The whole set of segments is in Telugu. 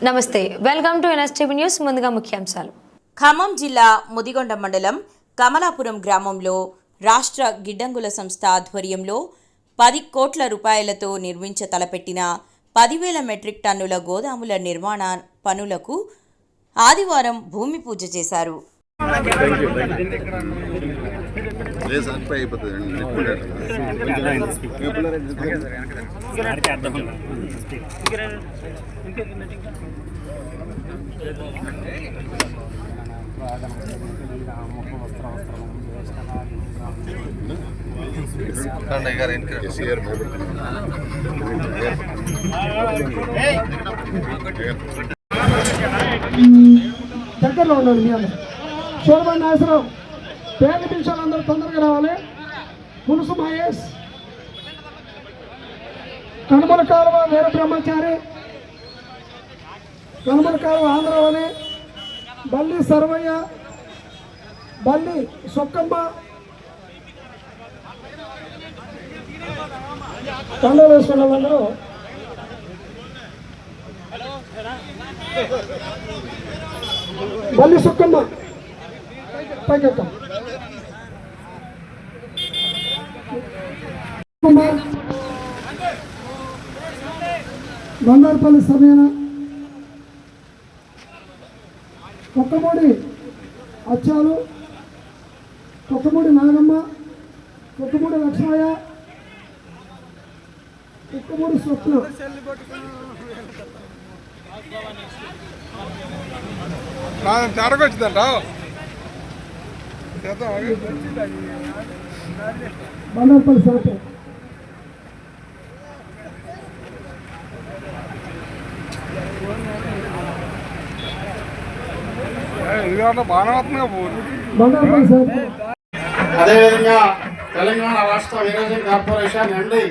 నమస్తే వెల్కమ్ టు ఎన్ఎస్టీవీ న్యూస్ ముందుగా ముఖ్యాంశాలు ఖమ్మం జిల్లా ముదిగొండ మండలం కమలాపురం గ్రామంలో రాష్ట్ర గిడ్డంగుల సంస్థ ఆధ్వర్యంలో పది కోట్ల రూపాయలతో నిర్మించ తలపెట్టిన పదివేల మెట్రిక్ టన్నుల గోదాముల నిర్మాణ పనులకు ఆదివారం భూమి పూజ చేశారు లేదు సార్ పై అయిపోతుంది ఎస్సీఆర్ దగ్గరలో ఉండండి మీ అందరూ. చూడబండి నాగేశ్వరరావు పేర్లు పిలిచారు అందరూ తొందరగా రావాలి. మునుసు మహేష్ కనుమల కాలువ వీర బ్రహ్మచారి. కనుమల కాలువ ఆంధ్రవని బల్లి సర్వయ్య బల్లి సొక్కమ్మ తండలు వేసుకున్న వాళ్ళు. బల్లి సుక్కమ్మ పైకెత్తాం. బంగారుపల్లి సమయన. కొక్కమూడి అచ్చాలు కొక్కమూడి నాగమ్మ కొక్కమూడి లక్ష్మయ్య కొక్కమూడి స్వప్న. తేడాకి వచ్చిందంట. బంగారుపల్లి అదేవిధంగా తెలంగాణ రాష్ట్ర విరోజన్ కార్పొరేషన్ ఎండి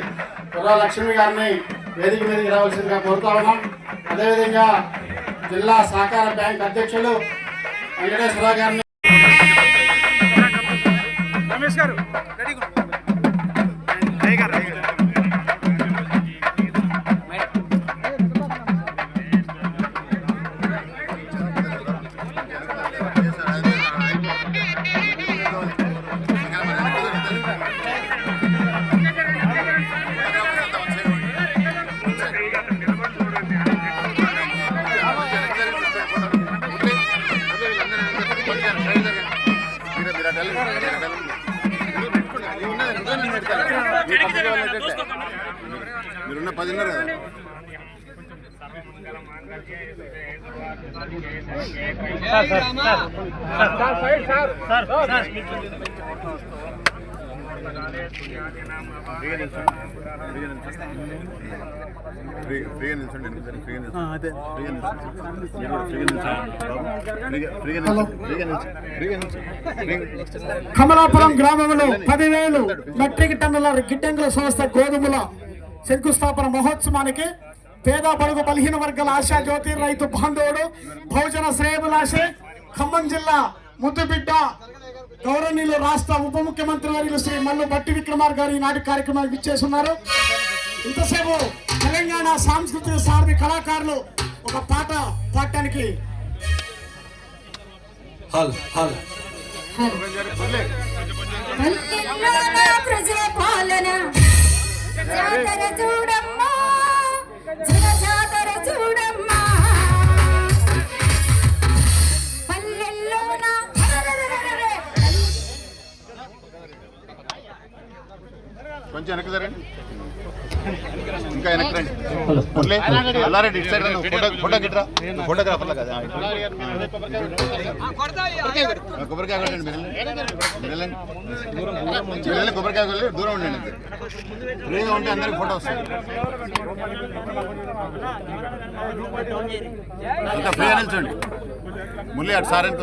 కుర్రా లక్ష్మి గారిని వేదిక మీదకి రావాల్సిందిగా కోరుతా ఉన్నాం. అదేవిధంగా జిల్లా సహకార బ్యాంక్ అధ్యక్షులు వెంకటేశ్వరరావు గారిని రమేష్ గారు రెడీ. మీరున్న పదిన్నర కదా? నిల్చోండి నిల్చోండి. నిల్చోండి. ఫ్రీగా- కమలాపురం గ్రామంలో పదివేలు మెట్రిక్ టన్నుల గిడ్డంగుల సంస్థ గోధుమల శంకుస్థాపన మహోత్సవానికి పేద బడుగు బలహీన వర్గాల ఆశా జ్యోతి రైతు బాంధవుడు బహుజన శ్రేయభిలాషి ఖమ్మం జిల్లా ముద్దుబిడ్డ గౌరవనీయులు రాష్ట్ర ఉప ముఖ్యమంత్రి వర్యులు శ్రీ మల్లు బట్టి విక్రమార్ గారు ఈనాటి కార్యక్రమానికి ఇచ్చేస్తున్నారు ఇంతసేపు తెలంగాణ సాంస్కృతిక సారథి కళాకారులు ఒక పాట పాడటానికి ప్రజల పాలన. జాతర చూడమ్మా. జన జాతర చూడమ్మా పల్లెల్లోన కొంచెం వెనక్కి జరగండి. ఇంకా వెనక్కి రండి. మురళి, అల్లారెడ్డి ఇటు సైడ్ రండి. Photo photo గిట్రా. ఫోటోగ్రాఫర్లా కదా? కొబ్బరికాయ కొట్టండి మీరు వెళ్ళి కొబ్బరికాయ కొల్లి దూరం ఉండండి అంతే. ఫ్రీగా ఉంటే అందరికి ఫోటో వస్తుంది. ఇంకా ఫ్రీగా నిల్చోండి. మురళి అటు సార్ ఎంత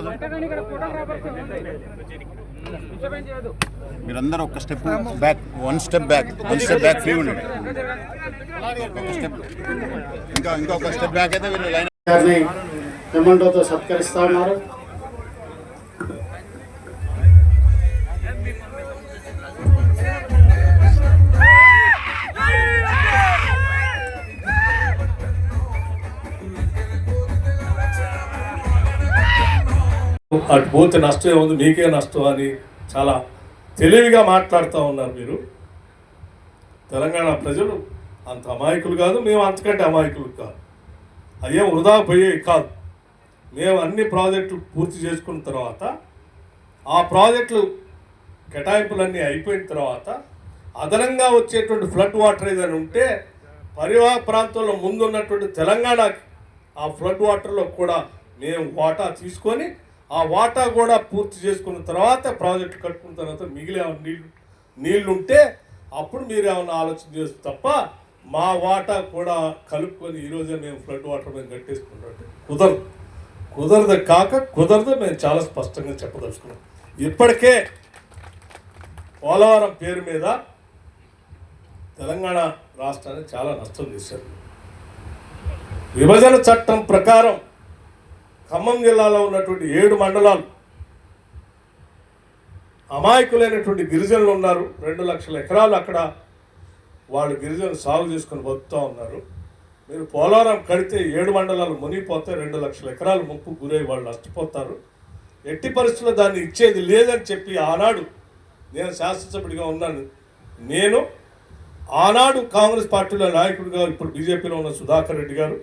మీరందరూ ఒక step back one step back one step back free ఉండండి. ఒక స్టెప్ ఇంకా ఇంకొక స్టెప్ బ్యాక్ అయితే వీళ్ళు లైన్ గారిని మెమంటోతో సత్కరిస్తా ఉన్నారు. అటు పోతే నష్టం ఏముంది? మీకే నష్టం అని చాలా తెలివిగా మాట్లాడుతూ ఉన్నారు మీరు. తెలంగాణ ప్రజలు అంత అమాయకులు కాదు మేము అంతకంటే అమాయకులు కాదు. అదేం వృధా పోయేవి కాదు. మేము అన్ని ప్రాజెక్టులు పూర్తి చేసుకున్న తర్వాత ఆ ప్రాజెక్టులు కేటాయింపులన్నీ అయిపోయిన తర్వాత అదనంగా వచ్చేటువంటి ఫ్లడ్ వాటర్ ఏదైనా ఉంటే పరివాహ ప్రాంతంలో ముందున్నటువంటి తెలంగాణకి ఆ ఫ్లడ్ వాటర్లో కూడా మేము వాటా తీసుకొని ఆ వాటా కూడా పూర్తి చేసుకున్న తర్వాత ప్రాజెక్టు కట్టుకున్న తర్వాత మిగిలే నీళ్ళు నీళ్ళు ఉంటే అప్పుడు మీరు ఏమైనా ఆలోచన చేస్తే తప్ప మా వాటా కూడా కలుపుకొని ఈరోజే మేము ఫ్లడ్ వాటర్ మేము కట్టేసుకున్నట్టు కుదరదు. కుదరదు కాక కుదరదు మేము చాలా స్పష్టంగా చెప్పదలుచుకున్నాం. ఇప్పటికే పోలవరం పేరు మీద తెలంగాణ రాష్ట్రాన్ని చాలా నష్టం చేశారు. విభజన చట్టం ప్రకారం ఖమ్మం జిల్లాలో ఉన్నటువంటి ఏడు మండలాలు అమాయకులైనటువంటి గిరిజనులు ఉన్నారు. రెండు లక్షల ఎకరాలు అక్కడ వాళ్ళు గిరిజనులు సాగు చేసుకొని బతుకుతూ ఉన్నారు. మీరు పోలవరం కడితే ఏడు మండలాలు మునిగిపోతే రెండు లక్షల ఎకరాలు ముప్పు గురై వాళ్ళు నష్టపోతారు ఎట్టి పరిస్థితుల్లో దాన్ని ఇచ్చేది లేదని చెప్పి ఆనాడు నేను శాసనసభ్యుడిగా ఉన్నాను. నేను ఆనాడు కాంగ్రెస్ పార్టీలో నాయకుడిగా ఇప్పుడు బీజేపీలో ఉన్న సుధాకర్ రెడ్డి గారు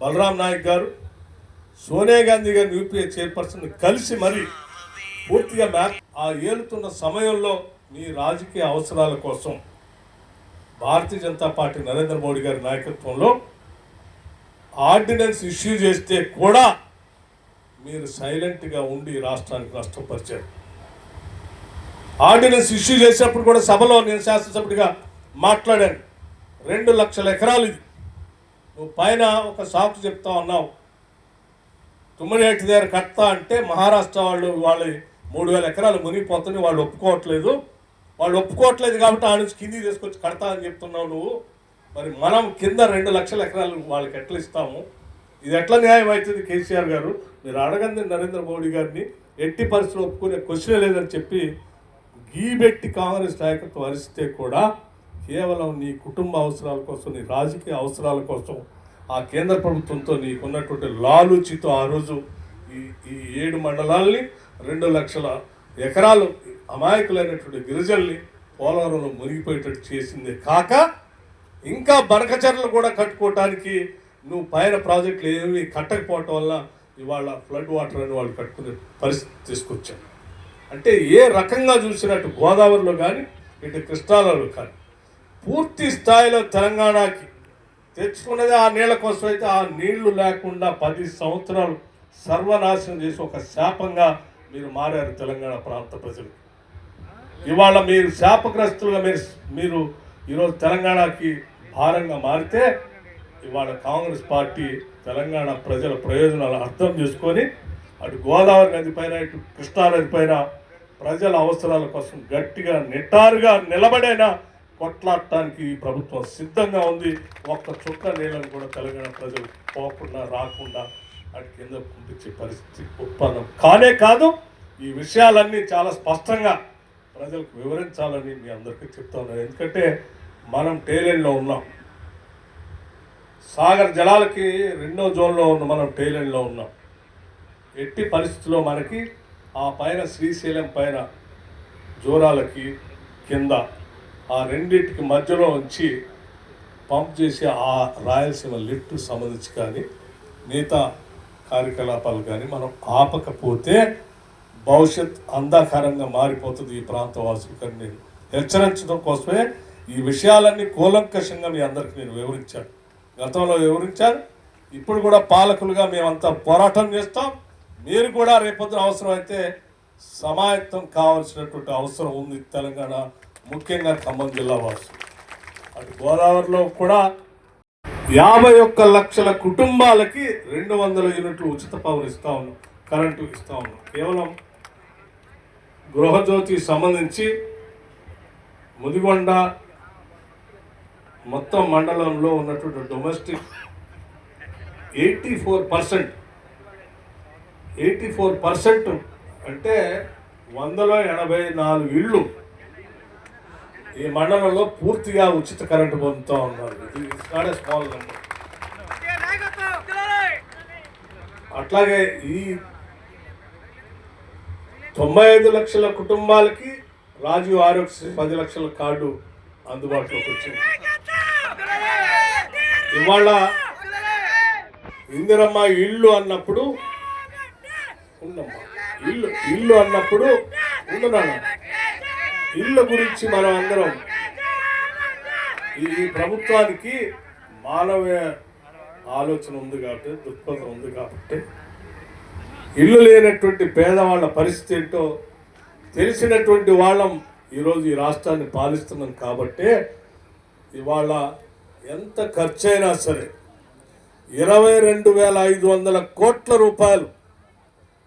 బలరాం నాయక్ గారు సోనియా గాంధీ గారిని యూపీఏ చైర్పర్సన్ కలిసి మరి పూర్తిగా మ్యాప్ ఆ ఏలుతున్న సమయంలో మీ రాజకీయ అవసరాల కోసం భారతీయ జనతా పార్టీ నరేంద్ర మోడీ గారి నాయకత్వంలో ఆర్డినెన్స్ ఇష్యూ చేస్తే కూడా మీరు సైలెంట్గా ఉండి రాష్ట్రానికి నష్టపరిచారు. ఆర్డినెన్స్ ఇష్యూ చేసేప్పుడు కూడా సభలో నేను శాసనసభ్యుడిగా మాట్లాడాను. రెండు లక్షల ఎకరాలు ఇది. నువ్వు పైన ఒక సాకు చెప్తా ఉన్నావు. తుమ్మనేటి దగ్గర కడతా అంటే మహారాష్ట్ర వాళ్ళు వాళ్ళు మూడు వేల ఎకరాలు మునిగిపోతుంది వాళ్ళు ఒప్పుకోవట్లేదు. వాళ్ళు ఒప్పుకోవట్లేదు కాబట్టి ఆ నుంచి కింది తీసుకొచ్చి కడతా అని చెప్తున్నావు నువ్వు. మరి మనం కింద రెండు లక్షల ఎకరాలు వాళ్ళకి ఎట్లా ఇస్తాము? ఇది ఎట్లా న్యాయం అవుతుంది కేసీఆర్ గారు? మీరు అడగండి నరేంద్ర మోడీ గారిని. ఎట్టి పరిస్థితులు ఒప్పుకునే క్వశ్చన్ లేదని చెప్పి గీబెట్టి కాంగ్రెస్ నాయకత్వం వరిస్తే కూడా కేవలం నీ కుటుంబ అవసరాల కోసం నీ రాజకీయ అవసరాల కోసం ఆ కేంద్ర ప్రభుత్వంతో నీకున్నటువంటి లాలుచితో ఆ రోజు ఈ ఈ ఏడు మండలాల్ని రెండు లక్షల ఎకరాలు అమాయకులైనటువంటి గిరిజనుల్ని పోలవరంలో మునిగిపోయేటట్టు చేసిందే కాక ఇంకా బనకచర్లు కూడా కట్టుకోవటానికి నువ్వు పైన ప్రాజెక్టులు ఏమి కట్టకపోవటం వల్ల ఇవాళ ఫ్లడ్ వాటర్ అని వాళ్ళు కట్టుకునే పరిస్థితి తీసుకొచ్చారు. అంటే ఏ రకంగా చూసినట్టు గోదావరిలో కానీ ఇటు కృష్ణాలలో కానీ పూర్తి స్థాయిలో తెలంగాణకి తెచ్చుకున్నది ఆ నీళ్ళ కోసం అయితే ఆ నీళ్ళు లేకుండా పది సంవత్సరాలు సర్వనాశనం చేసి ఒక శాపంగా మీరు మారారు తెలంగాణ ప్రాంత ప్రజలు. ఇవాళ మీరు శాపగ్రస్తులుగా మీరు మీరు ఈరోజు తెలంగాణకి భారంగా మారితే ఇవాళ కాంగ్రెస్ పార్టీ తెలంగాణ ప్రజల ప్రయోజనాలు అర్థం చేసుకొని అటు గోదావరి నది పైన ఇటు కృష్ణానది పైన ప్రజల అవసరాల కోసం గట్టిగా నిటారుగా నిలబడైనా కొట్లాడటానికి ఈ ప్రభుత్వం సిద్ధంగా ఉంది. ఒక్క చుక్క నీళ్ళను కూడా తెలంగాణ ప్రజలు పోకుండా రాకుండా అటు కింద పంపించే పరిస్థితి ఉత్పన్నం కానే కాదు. ఈ విషయాలన్నీ చాలా స్పష్టంగా ప్రజలకు వివరించాలని మీ అందరికీ చెప్తా ఉన్నాను. ఎందుకంటే మనం టేలెండ్లో ఉన్నాం. సాగర్ జలాలకి రెండో జోన్లో ఉన్న మనం టేలెండ్లో ఉన్నాం. ఎట్టి పరిస్థితుల్లో మనకి ఆ పైన శ్రీశైలం పైన జోరాలకి కింద ఆ రెండింటికి మధ్యలో ఉంచి పంప్ చేసి ఆ రాయలసీమ లిఫ్ట్ సంబంధించి కానీ మిగతా కార్యకలాపాలు కానీ మనం ఆపకపోతే భవిష్యత్ అంధాకారంగా మారిపోతుంది ఈ ప్రాంత వాసులకని నేను హెచ్చరించడం కోసమే ఈ విషయాలన్నీ కూలంకషంగా మీ అందరికీ నేను వివరించాను. గతంలో వివరించాను. ఇప్పుడు కూడా పాలకులుగా మేమంతా పోరాటం చేస్తాం. మీరు కూడా రేపొద్దున అవసరం అయితే సమాయత్తం కావాల్సినటువంటి అవసరం ఉంది తెలంగాణ ముఖ్యంగా ఖమ్మం జిల్లా వాసు అటు గోదావరిలో కూడా యాభై ఒక్క లక్షల కుటుంబాలకి రెండు వందల యూనిట్లు ఉచిత పవర్ ఇస్తా ఉన్నాం కరెంటు ఇస్తా ఉన్నాం. కేవలం గృహజ్యోతి సంబంధించి ముదిగొండ మొత్తం మండలంలో ఉన్నటువంటి domestic eighty four percent eighty four percent అంటే వందలో ఎనభై నాలుగు ఇళ్ళు ఈ మండలంలో పూర్తిగా ఉచిత కరెంటు పొందుతూ ఉన్నారు. ఇది నాట్ స్మాల్ నెంబర్ అట్లాగే ఈ తొంభై ఐదు లక్షల కుటుంబాలకి రాజీవ్ ఆరోగ్య పది లక్షల కార్డు అందుబాటులోకి వచ్చింది. ఇవాళ ఇందిరమ్మ ఇల్లు అన్నప్పుడు ఉందమ్మా ఇల్లు ఇల్లు అన్నప్పుడు ఉండనాన్న ఇళ్ళ గురించి మనం అందరం ఈ ప్రభుత్వానికి మానవీయ ఆలోచన ఉంది కాబట్టి దృక్పథం ఉంది కాబట్టి ఇల్లు లేనటువంటి పేదవాళ్ళ పరిస్థితి ఏంటో తెలిసినటువంటి వాళ్ళం ఈరోజు ఈ రాష్ట్రాన్ని పాలిస్తున్నాం కాబట్టే ఇవాళ ఎంత ఖర్చైనా సరే ఇరవై రెండు వేల ఐదు వందల కోట్ల రూపాయలు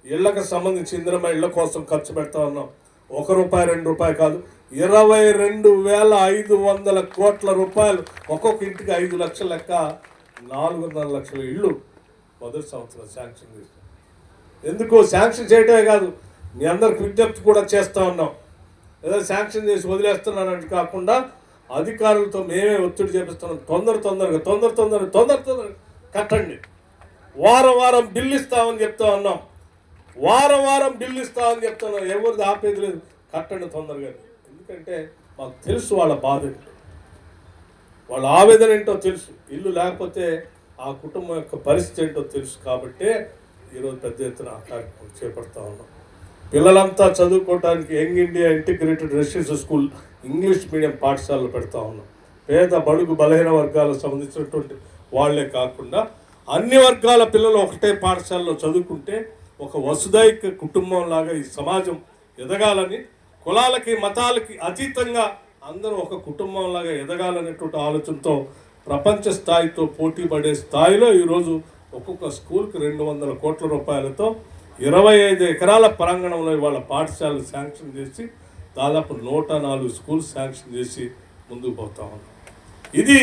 ఇళ్ళకు సంబంధించి ఇందిరమ్మ ఇళ్ళ కోసం ఖర్చు పెడతా ఉన్నాం. ఒక రూపాయి రెండు రూపాయి కాదు. ఇరవై రెండు వేల ఐదు వందల కోట్ల రూపాయలు ఒక్కొక్క ఇంటికి ఐదు లక్షల లెక్క నాలుగున్నర లక్షల ఇళ్ళు మొదటి సంవత్సరం శాంక్షన్ చేశాం ఎందుకు? శాంక్షన్ చేయటమే కాదు. మీ అందరికి విజ్ఞప్తి కూడా చేస్తూ ఉన్నాం. ఏదో శాంక్షన్ చేసి వదిలేస్తున్నానంటే కాకుండా అధికారులతో మేమే ఒత్తిడి చేపిస్తున్నాం. తొందర తొందరగా తొందర తొందర తొందర తొందర కట్టండి. వారం వారం బిల్లు ఇస్తామని చెప్తా ఉన్నాం. వారం వారం బిల్లు ఇస్తామని చెప్తున్నారు. ఎవరిది ఆపేది లేదు. కట్టండి తొందరగా. ఎందుకంటే మాకు తెలుసు వాళ్ళ బాధ ఏంటో. వాళ్ళ ఆవేదన ఏంటో తెలుసు. ఇల్లు లేకపోతే ఆ కుటుంబం యొక్క పరిస్థితి ఏంటో తెలుసు కాబట్టే ఈరోజు పెద్ద ఎత్తున ఆ కార్యక్రమం చేపడతా ఉన్నాం. పిల్లలంతా చదువుకోవడానికి young India integrated residential school English medium పాఠశాలలు పెడతా ఉన్నాం. పేద బడుగు బలహీన వర్గాలకు సంబంధించినటువంటి వాళ్ళే కాకుండా అన్ని వర్గాల పిల్లలు ఒకటే పాఠశాలలో చదువుకుంటే ఒక వసుదైక కుటుంబం లాగా ఈ సమాజం ఎదగాలని కులాలకి మతాలకి అతీతంగా అందరూ ఒక కుటుంబం లాగా ఎదగాలనేటువంటి ఆలోచనతో ప్రపంచ స్థాయితో పోటీ పడే స్థాయిలో ఈరోజు ఒక్కొక్క స్కూల్కి రెండు వందల కోట్ల రూపాయలతో ఇరవై ఐదు ఎకరాల ప్రాంగణంలో ఇవాళ పాఠశాలలు శాంక్షన్ చేసి దాదాపు నూట నాలుగు స్కూల్స్ శాంక్షన్ చేసి ముందుకు పోతా ఉన్నాం. ఇది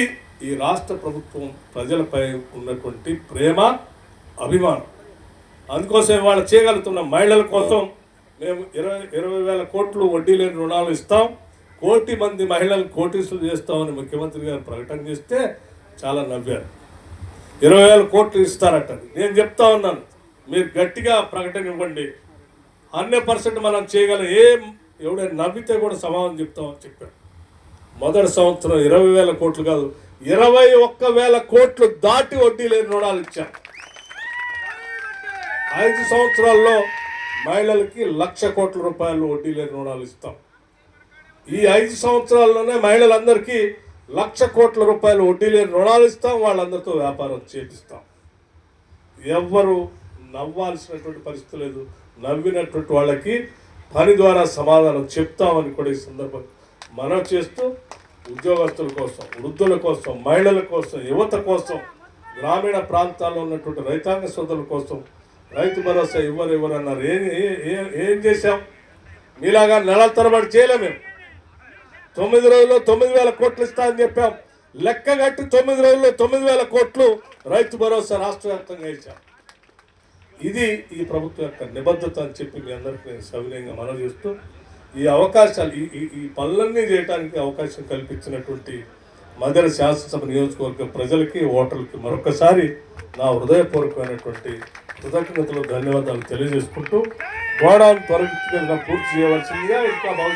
ఈ రాష్ట్ర ప్రభుత్వం ప్రజలపై ఉన్నటువంటి ప్రేమ అభిమానం. అందుకోసం ఇవాళ చేయగలుగుతున్న మహిళల కోసం మేము ఇరవై ఇరవై వేల కోట్లు వడ్డీ లేని రుణాలు ఇస్తాం. కోటి మంది మహిళలు కోటీసులు చేస్తామని ముఖ్యమంత్రి గారు ప్రకటన చేస్తే చాలా నవ్వారు. ఇరవై వేల కోట్లు ఇస్తారట నేను చెప్తా ఉన్నాను మీరు గట్టిగా ప్రకటన ఇవ్వండి. హండ్రెడ్ పర్సెంట్ మనం చేయగలం ఏం ఎవడైనా నవ్వితే కూడా సమాధానం చెప్తామని చెప్పారు. మొదటి సంవత్సరం ఇరవై వేల కోట్లు కాదు ఇరవై ఒక్క వేల కోట్లు దాటి వడ్డీ లేని రుణాలు ఇచ్చాం ఐదు సంవత్సరాల్లో మహిళలకి లక్ష కోట్ల రూపాయలు వడ్డీ లేని రుణాలు ఇస్తాం. ఈ ఐదు సంవత్సరాల్లోనే మహిళలందరికీ లక్ష కోట్ల రూపాయలు వడ్డీ లేని రుణాలు ఇస్తాం వాళ్ళందరితో వ్యాపారం చేపిస్తాం. ఎవ్వరు నవ్వాల్సినటువంటి పరిస్థితి లేదు. నవ్వినటువంటి వాళ్ళకి పని ద్వారా సమాధానం చెప్తామని కూడా ఈ సందర్భం మనం చేస్తూ ఉద్యోగస్తుల కోసం వృద్ధుల కోసం మహిళల కోసం యువత కోసం గ్రామీణ ప్రాంతాల్లో ఉన్నటువంటి రైతాంగ సోదరుల కోసం రైతు భరోసా ఇవ్వరు ఇవ్వరు అన్నారు. ఏం ఏం చేశాం? మీలాగా నెలల తరబడి చేయలేం మేము. తొమ్మిది రోజుల్లో తొమ్మిది వేల కోట్లు ఇస్తా అని చెప్పాం. లెక్క కట్టి తొమ్మిది రోజుల్లో తొమ్మిది వేల కోట్లు రైతు భరోసా రాష్ట్ర వ్యాప్తంగా ఇచ్చాం ఇది ఈ ప్రభుత్వం యొక్క నిబద్ధత అని చెప్పి మీ అందరికీ నేను సవినయంగా మనవి చేస్తూ ఈ అవకాశాలు ఈ ఈ ఈ పనులన్నీ చేయడానికి అవకాశం కల్పించినటువంటి మదర శాసనసభ నియోజకవర్గ ప్రజలకి ఓటర్లకి మరొకసారి నా హృదయపూర్వకమైనటువంటి కృతజ్ఞతలు ధన్యవాదాలు తెలియజేసుకుంటూ గోడాను త్వరగా పూర్తి చేయవలసిందిగా ఇంకా